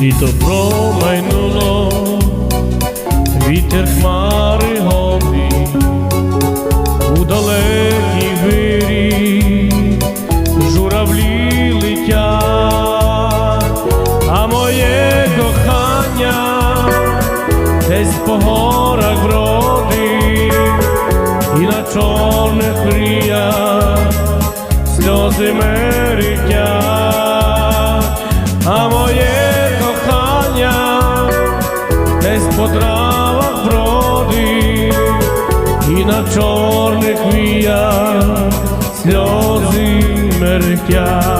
літо промайнуло, вітер хмари гонить у далекій вирі журавлі летять, а моє кохання десь по горах бродить, і на чорних мріях сльози мерехтять, по травах бродить, і на чорних віях сльози мерехтять.